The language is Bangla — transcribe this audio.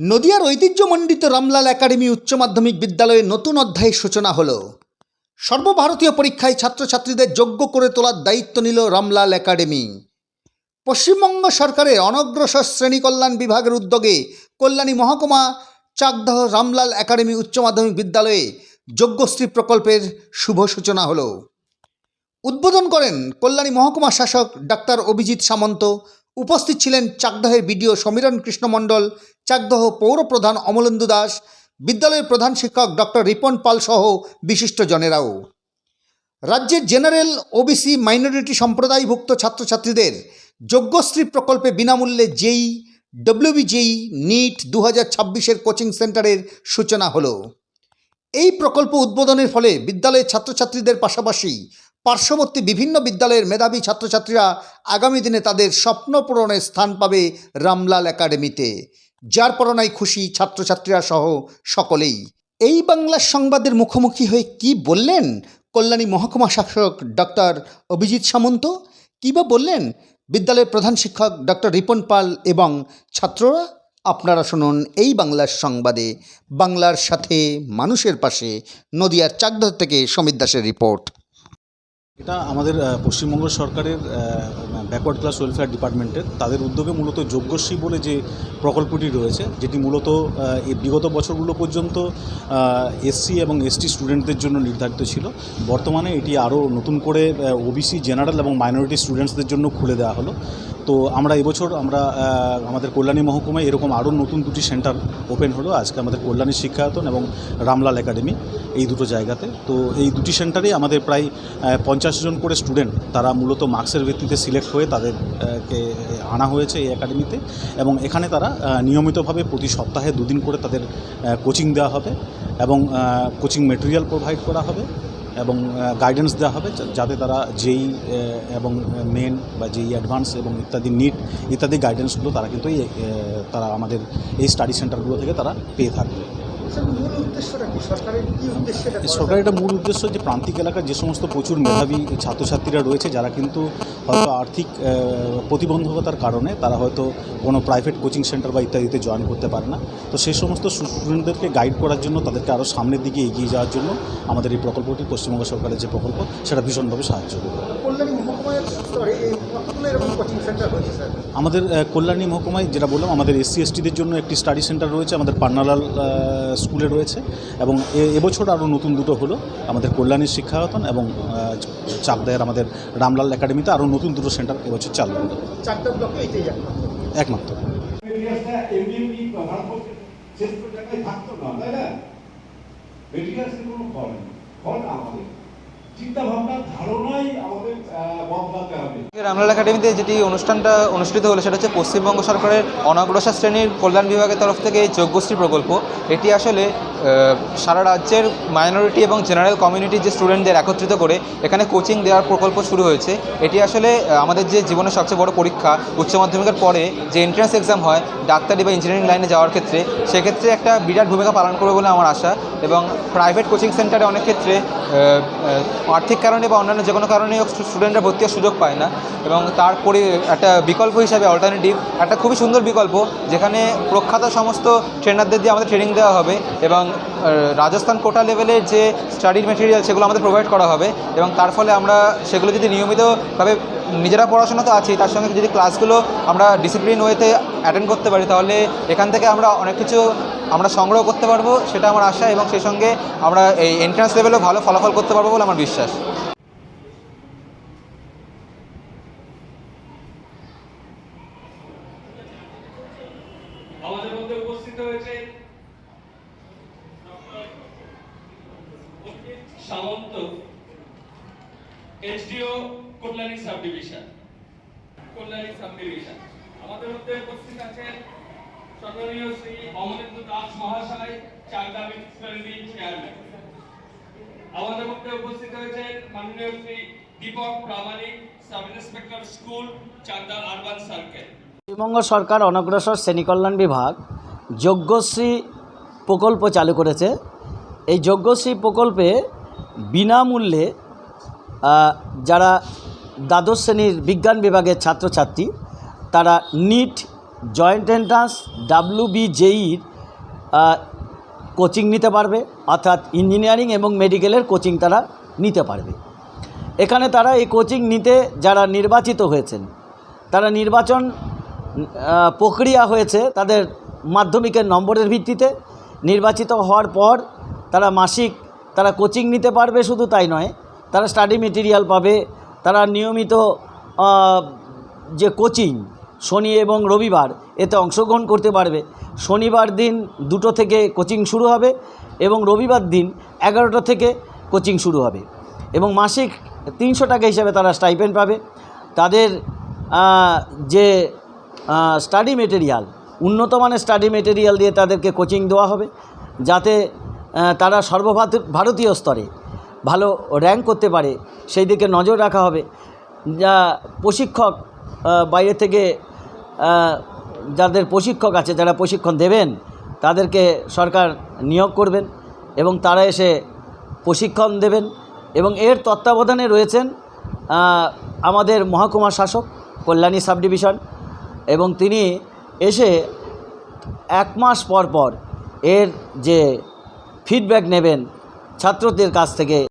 নদিয়ার ঐতিহ্যমণ্ডিত রামলাল একাডেমি উচ্চ মাধ্যমিক বিদ্যালয়ে নতুন অধ্যায়ের সূচনা হলো। সর্বভারতীয় পরীক্ষায় ছাত্রছাত্রীদের যোগ্য করে তোলার দায়িত্ব নিল রামলাল একাডেমি। পশ্চিমবঙ্গ সরকারের অনগ্রসর শ্রেণি কল্যাণ বিভাগের উদ্যোগে কল্যাণী মহকুমা চাকদহ রামলাল একাডেমি উচ্চ মাধ্যমিক বিদ্যালয়ে যোগ্যশ্রী প্রকল্পের শুভ সূচনা হলো। উদ্বোধন করেন কল্যাণী মহকুমা শাসক ডাক্তার অভিজিৎ সামন্ত উপস্থিত ছিলেন চাকদহের বিডিও সমীরণ কৃষ্ণ মণ্ডল, চাকদহ পৌরপ্রধান অমলেন্দু দাস, বিদ্যালয়ের প্রধান শিক্ষক ডক্টর রিপন পাল সহ বিশিষ্টজনেরাও রাজ্যের জেনারেল ওবিসি মাইনরিটি সম্প্রদায়ভুক্ত ছাত্রছাত্রীদের যোগ্যশ্রী প্রকল্পে বিনামূল্যে জেই, ডব্লিউবিজেই, নিট দু হাজার ছাব্বিশের কোচিং সেন্টারের সূচনা হলো। এই প্রকল্প উদ্বোধনের ফলে বিদ্যালয়ের ছাত্রছাত্রীদের পাশাপাশি পার্শ্ববর্তী বিভিন্ন বিদ্যালয়ের মেধাবী ছাত্রছাত্রীরা আগামী দিনে তাদের স্বপ্ন পূরণের স্থান পাবে রামলাল একাডেমিতে। যার পরনায় খুশি ছাত্রছাত্রীরা সহ সকলেই। এই বাংলার সংবাদের মুখোমুখি হয়ে কি বললেন কল্যাণী মহকুমা শাসক ডক্টর অভিজিৎ সামন্ত? কী বা বললেন বিদ্যালয়ের প্রধান শিক্ষক ডক্টর রিপন পাল এবং ছাত্ররা? আপনারা শুনুন এই বাংলার সংবাদে। বাংলার সাথে মানুষের পাশে। নদিয়ার চাকদহ থেকে সমিত দাসের রিপোর্ট। এটা আমাদের পশ্চিমবঙ্গ সরকারের ব্যাকওয়ার্ড ক্লাস ওয়েলফেয়ার ডিপার্টমেন্টের তাদের উদ্যোগে মূলত যোগ্যশ্রী বলে যে প্রকল্পটি রয়েছে, যেটি মূলত বিগত বছরগুলো পর্যন্ত এসসি এবং এসটি স্টুডেন্টদের জন্য নির্ধারিত ছিল। বর্তমানে এটি আরও নতুন করে ওবিসি জেনারেল এবং মাইনরিটি স্টুডেন্টসদের জন্য খুলে দেওয়া হলো। তো আমরা এবছর আমরা আমাদের কল্যাণী মহকুমায় এরকম আরও নতুন দুটি সেন্টার ওপেন হলো। আজকে আমাদের কল্যাণী শিক্ষায়তন এবং রামলাল একাডেমি এই দুটো জায়গাতে। তো এই দুটি সেন্টারেই আমাদের প্রায় পঞ্চাশ জন করে স্টুডেন্ট তারা মূলত মার্কসের ভিত্তিতে সিলেক্ট হয়ে তাদেরকে আনা হয়েছে এই একাডেমিতে এবং এখানে তারা নিয়মিতভাবে প্রতি সপ্তাহে দুদিন করে তাদের কোচিং দেওয়া হবে এবং কোচিং মেটেরিয়াল প্রোভাইড করা হবে এবং গাইডেন্স দেওয়া হবে যাতে তারা যেই এবং মেন বা যেই অ্যাডভান্স এবং ইত্যাদি নিট ইত্যাদি গাইডেন্সগুলো তারা কিন্তু তারা আমাদের এই স্টাডি সেন্টারগুলো থেকে তারা পেয়ে থাকবে। সরকারের মূল উদ্দেশ্য যে প্রান্তিক এলাকার যে সমস্ত প্রচুর মেধাবী ছাত্রছাত্রীরা রয়েছে যারা কিন্তু হয়তো আর্থিক প্রতিবন্ধকতার কারণে তারা হয়তো কোনো প্রাইভেট কোচিং সেন্টার বা ইত্যাদিতে জয়েন করতে পারে না। তো সেই সমস্ত স্টুডেন্টদেরকে গাইড করার জন্য তাদেরকে আরও সামনের দিকে এগিয়ে যাওয়ার জন্য আমাদের এই প্রকল্পটি পশ্চিমবঙ্গ সরকারের যে প্রকল্প সেটা ভীষণভাবে সাহায্য করবে। স্তরে এই কতগুলো এরকম কোচিং সেন্টার হয়েছে স্যার আমাদের কল্যাণী মহকুমায় যেটা বললাম আমাদের এসসি এসটিদের জন্য একটি স্টাডি সেন্টার রয়েছে আমাদের পান্নালাল স্কুলে রয়েছে এবং এ- এবছর আরও নতুন দুটো হলো আমাদের কল্যাণী শিক্ষায়তন এবং চাকদায়ের আমাদের রামলাল একাডেমিতে আরও নতুন দুটো সেন্টার এবছর চালু হলো ব্লকে একমাত্র। থাকতো না তাই না? কোনো ফল ফল আমাদের। রামলাল একাডেমিতে যেটি অনুষ্ঠানটা অনুষ্ঠিত হলো সেটা হচ্ছে পশ্চিমবঙ্গ সরকারের অনগ্রসর শ্রেণির কল্যাণ বিভাগের তরফ থেকে এই যোগ্যশ্রী প্রকল্প। এটি আসলে সারা রাজ্যের মাইনরিটি এবং জেনারেল কমিউনিটির যে স্টুডেন্টদের একত্রিত করে এখানে কোচিং দেওয়ার প্রকল্প শুরু হয়েছে। এটি আসলে আমাদের যে জীবনের সবচেয়ে বড় পরীক্ষা, উচ্চ মাধ্যমিকের পরে যে এন্ট্রান্স এক্সাম হয় ডাক্তারি বা ইঞ্জিনিয়ারিং লাইনে যাওয়ার ক্ষেত্রে, সেক্ষেত্রে একটা বিরাট ভূমিকা পালন করবে বলে আমার আশা এবং প্রাইভেট কোচিং সেন্টারে অনেক ক্ষেত্রে আর্থিক কারণে বা অন্যান্য যে কোনো কারণেও স্টুডেন্টরা ভর্তি হওয়ার সুযোগ পায় না এবং তারপরে একটা বিকল্প হিসাবে অল্টারনেটিভ একটা খুবই সুন্দর বিকল্প যেখানে প্রখ্যাত সমস্ত ট্রেনারদের দিয়ে আমাদের ট্রেনিং দেওয়া হবে এবং রাজস্থান কোটা লেভেলের যে স্টাডির মেটেরিয়াল সেগুলো আমাদের প্রোভাইড করা হবে এবং তার ফলে আমরা সেগুলো যদি নিয়মিতভাবে নিজেরা পড়াশোনা তো আছি তার সঙ্গে যদি ক্লাসগুলো আমরা ডিসিপ্লিন ওয়েতে অ্যাটেন্ড করতে পারি, তাহলে এখান থেকে আমরা অনেক কিছু আমরা সংগ্রহ করতে পারব, সেটা আমার আশা এবং সেই সঙ্গে আমরা এই এন্ট্রান্স লেভেলেও ভালো ফলাফল করতে পারব বলে আমার বিশ্বাস। আমাদের মধ্যে উপস্থিত হয়েছে Samanta SDO Kalyani sub division Kalyani sub আমাদের মধ্যে উপস্থিত আছেন সম্মানীয় শ্রী অমরেন্দ্র দাস মহাশয় চাকদা মিউনিসিপ্যালিটি চেয়ারম্যান আমাদের মধ্যে উপস্থিত হয়েছেন মাননীয় Shri Dipak Pramanik sub inspector school Chakda urban circle Paschimbanga সরকার অনগ্রসর শ্রেণি কল্যাণ বিভাগ যজ্ঞশ্রী প্রকল্প চালু করেছে। এই যজ্ঞশ্রী প্রকল্পে বিনামূল্যে যারা দ্বাদশ শ্রেণির বিজ্ঞান বিভাগের ছাত্রছাত্রী, তারা NEET, joint entrance, W B জেইর coaching নিতে পারবে, অর্থাৎ ইঞ্জিনিয়ারিং এবং মেডিকেলের কোচিং তারা নিতে পারবে। এখানে তারা এই কোচিং নিতে যারা নির্বাচিত হয়েছেন, তারা নির্বাচন প্রক্রিয়া হয়েছে তাদের মাধ্যমিকের নম্বরের ভিত্তিতে। নির্বাচিত হওয়ার পর তারা মাসিক, তারা কোচিং নিতে পারবে শুধু তাই নয় তারা স্টাডি মেটেরিয়াল পাবে, তারা নিয়মিত যে কোচিং শনি এবং রবিবার, এতে অংশগ্রহণ করতে পারবে। শনিবার দিন দুটো থেকে কোচিং শুরু হবে এবং রবিবার দিন এগারোটা থেকে কোচিং শুরু হবে। এবং মাসিক তিনশো টাকা হিসাবে তারা স্টাইপেন্ড পাবে। তাদের যে স্টাডি মেটেরিয়াল উন্নত মানের স্টাডি মেটেরিয়াল দিয়ে তাদেরকে কোচিং দেওয়া হবে। যাতে তারা সর্বভারত ভারতীয় স্তরে ভালো র্যাঙ্ক করতে পারে, সেই দিকে নজর রাখা হবে। যা প্রশিক্ষক বাইরে থেকে যাদের প্রশিক্ষক আছে, যারা প্রশিক্ষণ দেবেন, তাদেরকে সরকার নিয়োগ করবেন এবং তারা এসে প্রশিক্ষণ দেবেন এবং এর তত্ত্বাবধানে রয়েছেন আমাদের মহকুমা শাসক, কল্যাণী সাব ডিভিশন এবং তিনি এসে এক মাস পর পর এর যে ফিডব্যাক নেবেন ছাত্রদের কাছ থেকে।